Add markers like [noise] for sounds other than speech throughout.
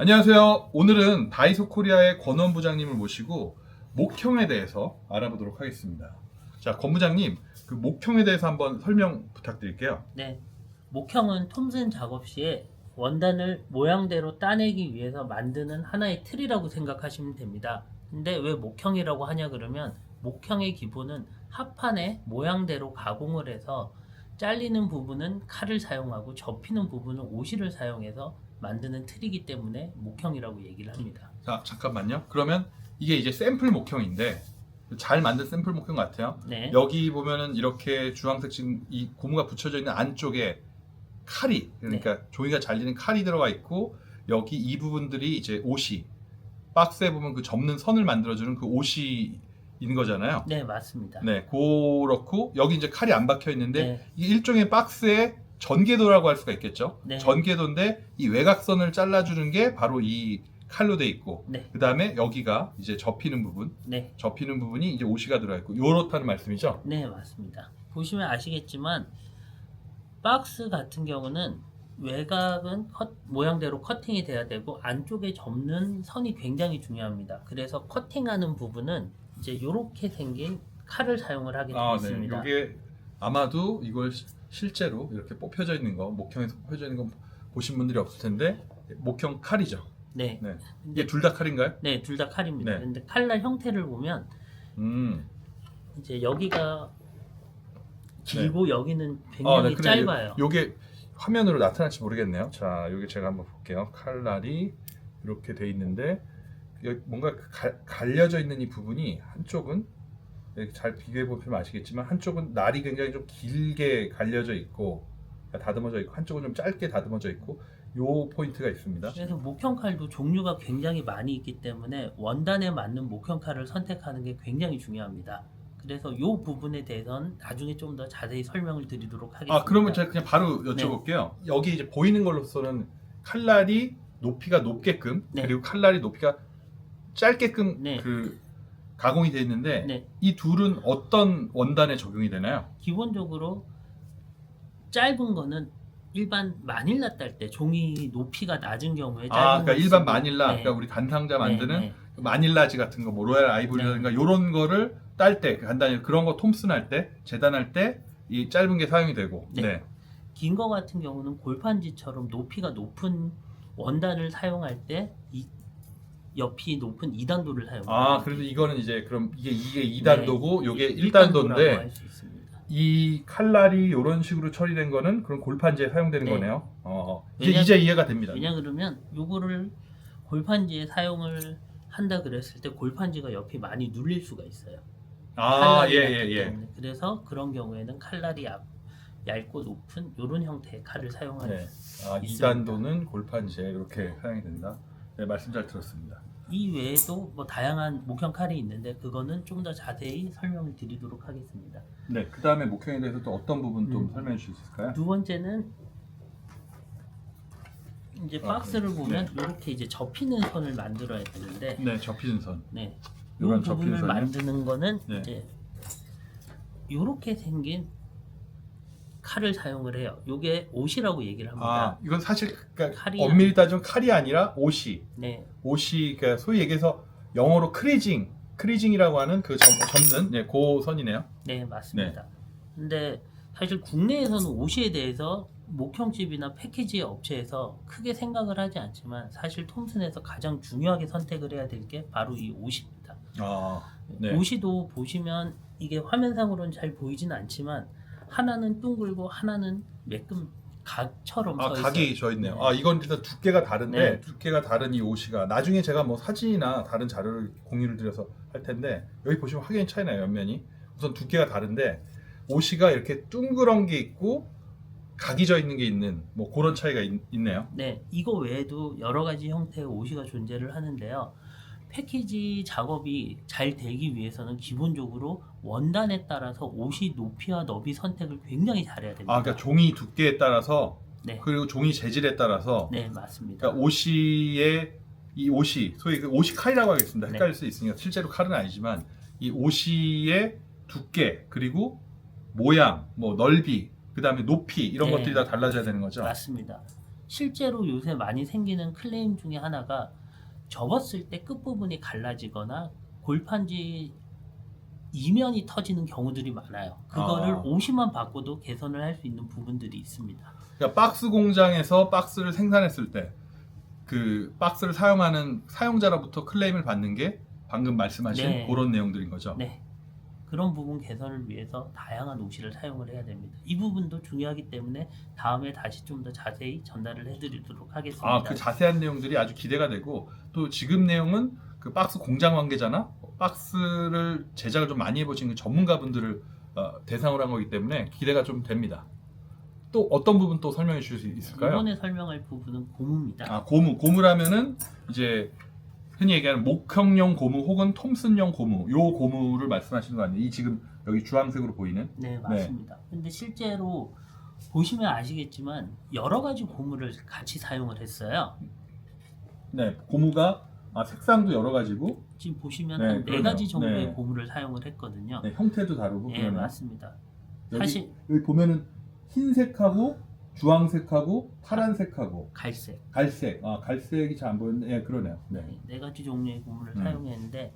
안녕하세요. 오늘은 다이소 코리아의 권원 부장님을 모시고 목형에 대해서 알아보도록 하겠습니다. 자, 권 부장님, 그 목형에 대해서 한번 설명 부탁드릴게요. 네. 목형은 톰슨 작업 시에 원단을 모양대로 따내기 위해서 만드는 하나의 틀이라고 생각하시면 됩니다. 근데 왜 목형이라고 하냐 그러면 목형의 기본은 합판에 모양대로 가공을 해서 잘리는 부분은 칼을 사용하고 접히는 부분은 오실을 사용해서 만드는 틀이기 때문에 목형이라고 얘기를 합니다. 자, 잠깐만요. 그러면 이게 이제 샘플 목형인데 잘 만든 샘플 목형 같아요. 네. 여기 보면은 이렇게 주황색 지금 이 고무가 붙여져 있는 안쪽에 칼이 그러니까 종이가 잘리는 칼이 들어가 있고 여기 이 부분들이 이제 옷이 박스에 보면 그 접는 선을 만들어주는 그 옷이 있는 거잖아요. 네, 맞습니다. 네, 그렇고 여기 이제 칼이 안 박혀 있는데 네. 이게 일종의 박스의 전개도라고 할 수가 있겠죠. 네. 전개도인데 이 외곽선을 잘라주는 게 바로 이 칼로 돼 있고 네. 그 다음에 여기가 이제 접히는 부분, 네. 접히는 부분이 이제 오시가 들어가 있고 요렇다는 말씀이죠. 네, 맞습니다. 보시면 아시겠지만 박스 같은 경우는 외곽은 컷, 모양대로 커팅이 돼야 되고 안쪽에 접는 선이 굉장히 중요합니다. 그래서 커팅하는 부분은 이제 이렇게 생긴 칼을 사용을 하게 되어 아, 네. 아마도 이걸 시- 실제로 이렇게 뽑혀져 있는 거, 목형에서 뽑혀져 있는 거 보신 분들이 없을 텐데 목형 칼이죠. 네, 네. 이게 둘 다 칼인가요? 네, 둘 다 칼입니다. 네. 근데 칼날 형태를 보면 음. 이제 여기가 길고 여기는 아, 굉장히 네. 그래, 짧아요. 요게 화면으로 나타날지 모르겠네요. 자, 여기 제가 한번 볼게요. 칼날이 이렇게 돼 있는데 뭔가 그 갈- 갈려져 있는 이 부분이 한쪽은 잘 비교해 보시면 아시겠지만 한쪽은 날이 굉장히 좀 길게 갈려져 있고 다듬어져 있고 한쪽은 좀 짧게 다듬어져 있고 요 포인트가 있습니다. 그래서 목형 칼도 종류가 굉장히 많이 있기 때문에 원단에 맞는 목형 칼을 선택하는 게 굉장히 중요합니다. 그래서 이 부분에 대해서는 나중에 좀 더 자세히 설명을 드리도록 하겠습니다. 아 그러면 제가 그냥 바로 여쭤볼게요. 여기 이제 보이는 걸로서는 칼날이 높이가 높게끔 네. 그리고 칼날이 높이가 짧게끔 네. 그 가공이 돼 있는데 네, 이 둘은 어떤 원단에 적용이 되나요? 기본적으로 짧은 거는 일반 마닐라 딸 때 종이 높이가 낮은 경우에 짧은 아, 그러니까 걸 일반 쓰고, 마닐라, 네. 그러니까 우리 간상자 만드는 네, 네. 마닐라지 같은 거, 뭐 로얄 아이보리라든가 이런 거를 딸 때, 간단히 그런 거 톰슨 할 때, 재단할 때 이 짧은 게 사용이 되고, 네. 네, 긴 거 같은 경우는 골판지처럼 높이가 높은 원단을 사용할 때 이, 옆이 높은 2단도를 사용합니다. 아, 그래서 이거는 이제 그럼 이게 이게 2단도고, 요게 네. 1단도인데 할수 있습니다. 이 칼날이 이런 식으로 처리된 거는 그런 골판지에 사용되는 네. 거네요. 어, 이제 왜냐- 이제 이해가 됩니다. 왜냐 그러면 요거를 골판지에 사용을 한다 그랬을 때 골판지가 옆이 많이 눌릴 수가 있어요. 아, 예, 예, 예. 때문에. 그래서 그런 경우에는 칼날이 얇, 얇고 높은 이런 형태의 칼을 사용하는 네. 아, 있습니다. 2단도는 골판지에 이렇게 사용이 된다. 네, 말씀 잘 들었습니다. 이 외에도 뭐 다양한 목형 칼이 있는데 그거는 좀 더 자세히 설명을 드리도록 하겠습니다. 네, 그 다음에 목형에 대해서 또 어떤 부분 좀 음. 설명해 주실 수 있을까요? 두 번째는 이제 아, 박스를 네. 보면 이렇게 이제 접히는 선을 만들어야 되는데 네, 접히는 선. 네. 이 이런 부분을 접히는 선이요? 만드는 거는 네. 이제 이렇게 생긴 칼을 사용을 해요. 요게 옷이라고 얘기를 합니다. 아, 이건 사실 그러니까 칼이 엄밀히 따지면 칼이 아니라 옷이 네. 옷이 그러니까 소위 얘기해서 영어로 크리징, 크리징이라고 하는 그 접, 접는 네, 그 선이네요. 네, 맞습니다. 근데 사실 국내에서는 옷에 대해서 목형집이나 패키지 업체에서 크게 생각을 하지 않지만 사실 톰슨에서 가장 중요하게 선택을 해야 될 게 바로 이 옷입니다. 아, 네. 옷이도 보시면 이게 화면상으로는 잘 보이진 않지만 하나는 둥글고 하나는 매끔 각처럼 아, 서 각이 있어요. 져 있네요. 네. 아, 이건 일단 두께가 다른데 네. 두께가 다른 이 옷이가 나중에 제가 뭐 사진이나 다른 자료를 공유를 드려서 할 텐데 여기 보시면 확연히 차이나요 옆면이. 우선 두께가 다른데 옷이가 이렇게 둥그런 게 있고 각이 져 있는 게 있는 뭐 그런 차이가 있, 있네요. 네, 이거 외에도 여러 가지 형태의 옷이가 존재를 하는데요. 패키지 작업이 잘 되기 위해서는 기본적으로 원단에 따라서 옷이 높이와 너비 선택을 굉장히 잘해야 됩니다. 아, 그러니까 종이 두께에 따라서 네, 그리고 종이 재질에 따라서 네 맞습니다. 그러니까 옷이의 이 옷이 소위 그 옷이 칼이라고 하겠습니다. 네. 헷갈릴 수 있으니까 실제로 칼은 아니지만 이 옷이의 두께 그리고 모양, 뭐 넓이, 그 다음에 높이 이런 네. 것들이 다 달라져야 되는 거죠. 맞습니다. 실제로 요새 많이 생기는 클레임 중에 하나가 접었을 때 끝부분이 갈라지거나 골판지 이면이 터지는 경우들이 많아요. 그거를 아. 옷이만 바꿔도 개선을 할 수 있는 부분들이 있습니다. 그러니까 박스 공장에서 박스를 생산했을 때 그 박스를 사용하는 사용자로부터 클레임을 받는 게 방금 말씀하신 네. 그런 내용들인 거죠. 네. 그런 부분 개선을 위해서 다양한 옷이를 사용을 해야 됩니다. 이 부분도 중요하기 때문에 다음에 다시 좀 더 자세히 전달을 해드리도록 하겠습니다. 아, 그 자세한 내용들이 아주 기대가 되고 또 지금 내용은 그 박스 공장 관계자나 박스를 제작을 좀 많이 해보신 그 전문가분들을 어, 대상으로 한 거기 때문에 기대가 좀 됩니다. 또 어떤 부분 또 설명해 주실 수 있을까요? 이번에 설명할 부분은 고무입니다. 아 고무 고무라면은 이제 흔히 얘기하는 목형용 고무 혹은 톰슨용 고무 요 고무를 말씀하시는 거 아니에요? 이 지금 여기 주황색으로 보이는 네, 맞습니다. 근데 실제로 보시면 아시겠지만 여러 가지 고무를 같이 사용을 했어요. 네 고무가 아, 색상도 여러 가지고 지금 보시면 네, 한네 그러네요. 가지 정도의 네. 고무를 사용을 했거든요. 네, 형태도 다르고 예, 그러네요. 맞습니다. 여기, 사실 여기 보면은 흰색하고 주황색하고 파란색하고 갈색 갈색 아 갈색이 잘 안 보이는데 예 그러네요. 네. 네, 네 가지 종류의 고무를 음. 사용했는데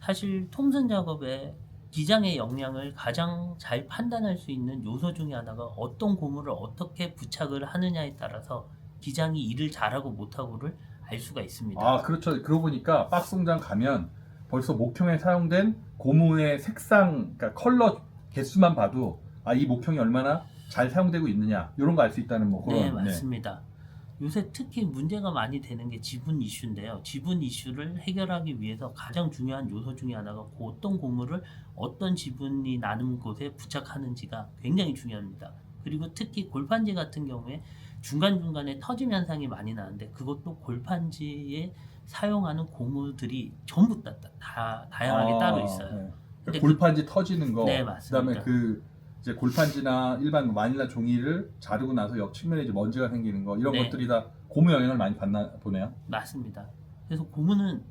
사실 톰슨 작업에 기장의 역량을 가장 잘 판단할 수 있는 요소 중에 하나가 어떤 고무를 어떻게 부착을 하느냐에 따라서 기장이 일을 잘하고 못하고를 알 수가 있습니다. 아 그렇죠. 그러고 보니까 박스 공장 가면 벌써 목형에 사용된 고무의 색상 그러니까 컬러 개수만 봐도 아 이 목형이 얼마나 잘 사용되고 있느냐 이런 거 알 수 있다는 뭐 그런 네, 맞습니다. 요새 특히 문제가 많이 되는 게 지분 이슈인데요. 지분 이슈를 해결하기 위해서 가장 중요한 요소 중에 하나가 그 어떤 고무를 어떤 지분이 나는 곳에 부착하는지가 굉장히 중요합니다. 그리고 특히 골판지 같은 경우에 중간중간에 터짐 현상이 많이 나는데 그것도 골판지에 사용하는 고무들이 전부 다, 다 다양하게 아, 따로 있어요. 네. 근데 골판지 터지는 거, 네, 맞습니다. 그다음에 그 이제 골판지나 일반 마닐라 종이를 자르고 나서 옆 측면에 이제 먼지가 생기는 거 이런 네. 것들이 다 고무 영향을 많이 받나 보네요. 맞습니다. 그래서 고무는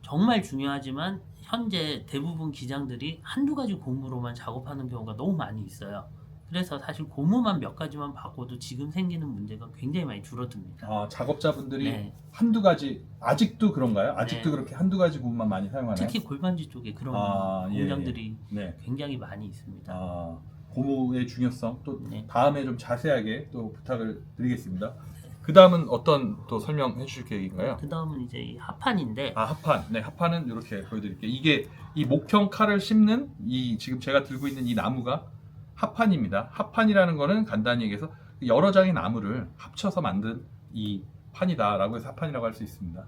정말 중요하지만 현재 대부분 기장들이 한두 가지 고무로만 작업하는 경우가 너무 많이 있어요. 그래서 사실 고무만 몇 가지만 바꿔도 지금 생기는 문제가 굉장히 많이 줄어듭니다. 아 작업자분들이 네, 한두 가지 아직도 그런가요? 아직도 네. 그렇게 한두 가지 고무만 많이 사용하나요? 특히 골반지 쪽에 그런 아, 예, 공장들이 네. 굉장히 많이 있습니다. 아, 고무의 중요성 또 네. 다음에 좀 자세하게 또 부탁을 드리겠습니다. 그 다음은 어떤 또 설명해 주실 계획인가요? 그 다음은 이제 이 합판인데 아 합판. 네 합판은 이렇게 보여드릴게요. 이게 이 목형 칼을 씹는 이 지금 제가 들고 있는 이 나무가 합판입니다. 합판이라는 거는 간단히 얘기해서 여러 장의 나무를 합쳐서 만든 이 판이다라고 해서 합판이라고 할 수 있습니다.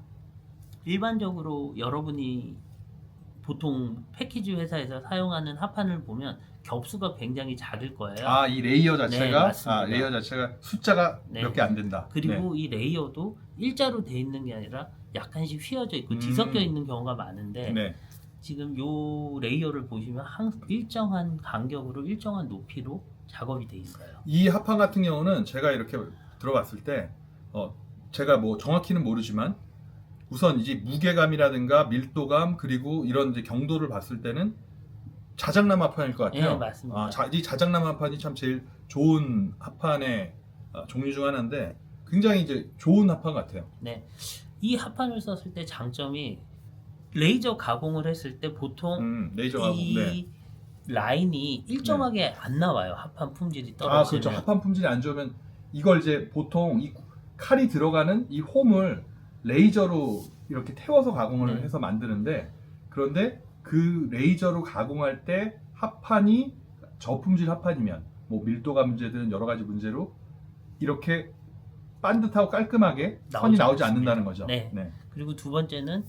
일반적으로 여러분이 보통 패키지 회사에서 사용하는 합판을 보면 겹수가 굉장히 작을 거예요. 아 이 레이어 자체가 네. 아 레이어 자체가 숫자가 네. 몇 개 안 된다. 네. 그리고 이 레이어도 일자로 돼 있는 게 아니라 약간씩 휘어져 있고 음. 뒤섞여 있는 경우가 많은데 네. 네. 지금 요 레이어를 보시면 한 일정한 간격으로 일정한 높이로 작업이 돼 있어요. 이 합판 같은 경우는 제가 이렇게 들어봤을 때 어, 제가 뭐 정확히는 모르지만 우선 이제 무게감이라든가 밀도감 그리고 이런 이제 경도를 봤을 때는 자작나무 합판일 것 같아요. 예, 맞습니다. 아, 자, 이 자작나무 합판이 참 제일 좋은 합판의 어, 종류 중 하나인데 굉장히 이제 좋은 합판 같아요. 네. 이 합판을 썼을 때 장점이 레이저 가공을 했을 때 보통 음, 레이저하고 이 네. 라인이 일정하게 안 나와요. 합판 품질이 아 떨어지면. 그렇죠. 합판 품질이 안 좋으면 이걸 이제 보통 이 칼이 들어가는 이 홈을 레이저로 이렇게 태워서 가공을 네. 해서 만드는데 그런데 그 레이저로 가공할 때 합판이 저품질 합판이면 뭐 밀도가 문제든 여러 가지 문제로 이렇게 반듯하고 깔끔하게 선이 나오지 않습니다. 않는다는 거죠. 네. 그리고 두 번째는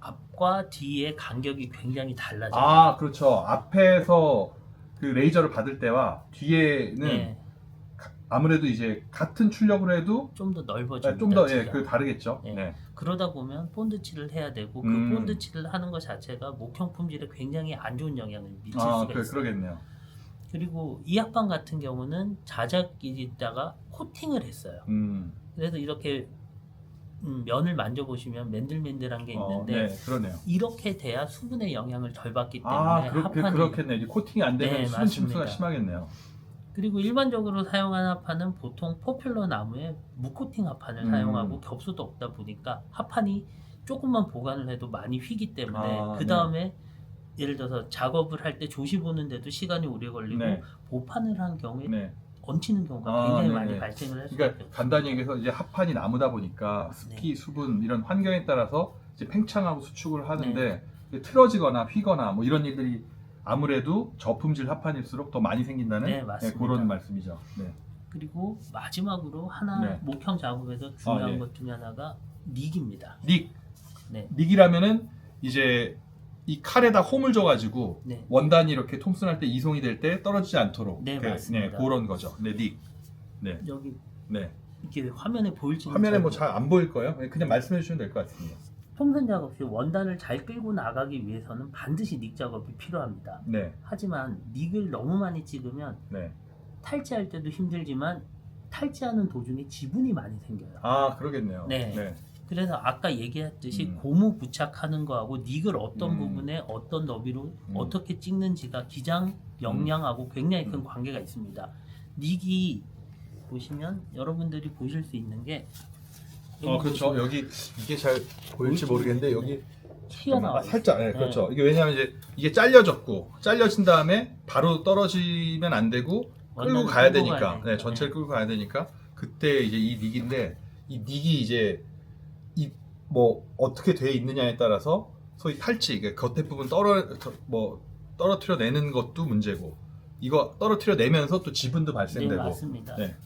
앞과 뒤의 간격이 굉장히 달라져요. 아 그렇죠. 앞에서 그 레이저를 받을 때와 뒤에는 네. 아무래도 이제 같은 출력으로 해도 좀 더 넓어집니다. 좀 더 예. 그 다르겠죠. 네. 네. 그러다 보면 본드칠을 해야 되고 음. 그 본드칠을 하는 것 자체가 목형 품질에 굉장히 안 좋은 영향을 미칠 아, 수가 그, 있어요. 그러겠네요. 그리고 이 합판 같은 경우는 자작기에다가 코팅을 했어요. 음, 그래서 이렇게 음, 면을 만져보시면 맨들맨들한 게 어, 있는데 네, 그러네요. 이렇게 돼야 수분의 영향을 덜 받기 때문에 아, 그렇게 합판이 그렇겠네. 이제 코팅이 안 되면 네, 수분 침수가. 심하겠네요. 그리고 일반적으로 사용하는 합판은 보통 포퓰러 나무의 무코팅 합판을 음. 사용하고 겹수도 없다 보니까 합판이 조금만 보관을 해도 많이 휘기 때문에 아, 그 다음에 예를 들어서 작업을 할 때 조시 보는데도 시간이 오래 걸리고 네. 보판을 한 경우에 네. 얹히는 경우가 아, 굉장히 네네. 많이 발생을 했어요. 그러니까 간단히 얘기해서 이제 합판이 나무다 보니까 습기, 수분 이런 환경에 따라서 이제 팽창하고 수축을 하는데 이게 틀어지거나 휘거나 뭐 이런 일들이 아무래도 저품질 합판일수록 더 많이 생긴다는 네, 맞습니다. 그런 말씀이죠. 네. 그리고 마지막으로 하나 네. 목형 작업에서 중요한 아, 예. 것 중에 하나가 닉입니다. 닉 네. 닉이라면은 이제 이 칼에다 홈을 줘가지고 네. 원단이 이렇게 톰슨할 때 이송이 될 때 떨어지지 않도록 네, 그, 맞습니다. 네, 그런 거죠. 네, 닉. 네, 여기 네. 이렇게 화면에 보일지는 화면에 잘뭐잘 안 보일 거예요. 네, 그냥 말씀해 주시면 될 것 같습니다. 통선 작업 시 원단을 잘 끌고 나가기 위해서는 반드시 닉 작업이 필요합니다. 네, 하지만 닉을 너무 많이 찍으면 네. 탈지할 때도 힘들지만 탈지하는 도중에 지분이 많이 생겨요. 아, 그러겠네요. 네. 네. 그래서 아까 얘기했듯이 음. 고무 부착하는 거하고 닉을 어떤 음. 부분에 어떤 너비로 음. 어떻게 찍는지가 기장 역량하고 굉장히 큰 음. 관계가 있습니다. 닉이 보시면 여러분들이 보실 수 있는 게 어, 그렇죠. 여기 이게 잘 보일지 모르겠는데 여기 튀어나와 아, 살짝, 네, 네. 그렇죠. 이게 왜냐하면 이제 이게 잘려졌고 잘려진 다음에 바로 떨어지면 안 되고 끌고 가야 끌고 되니까, 가야 되니까. 네, 전체를 끌고 가야 되니까 그때 이제 이 닉인데 이 닉이 이제 이 뭐 어떻게 돼 있느냐에 따라서 소위 탈취, 그 겉에 부분 떨어 뭐 떨어뜨려 내는 것도 문제고 이거 떨어뜨려 내면서 또 지분도 네, 발생되고, 맞습니다. 네.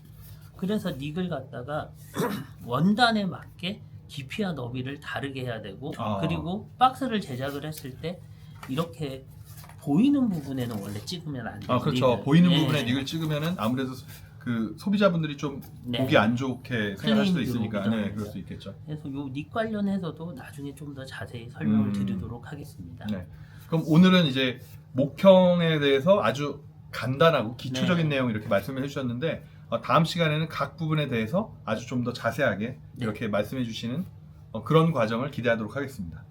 그래서 닉을 갖다가 [clears throat] 원단에 맞게 깊이와 너비를 다르게 해야 되고 아. 그리고 박스를 제작을 했을 때 이렇게 보이는 부분에는 원래 찍으면 안 돼요. 아 그렇죠. 닉을. 보이는 네. 부분에 닉을 찍으면은 아무래도 그 소비자분들이 좀 네. 보기 안 좋게 생각할 수도 있으니까, 네. 그럴 수 있겠죠. 그래서 요 닉 관련해서도 나중에 좀 더 자세히 설명을 음. 드리도록 하겠습니다. 네. 그럼 오늘은 이제 목형에 대해서 아주 간단하고 기초적인 네. 내용 이렇게 말씀을 해주셨는데 어, 다음 시간에는 각 부분에 대해서 아주 좀 더 자세하게 네. 이렇게 말씀해 주시는 어, 그런 과정을 기대하도록 하겠습니다.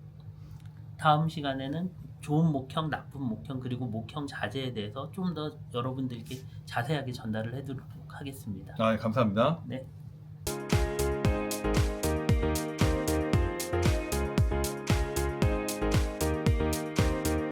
다음 시간에는 좋은 목형, 나쁜 목형 그리고 목형 자재에 대해서 좀 더 여러분들께 자세하게 전달을 해드리도록 하겠습니다. 아, 감사합니다. 네,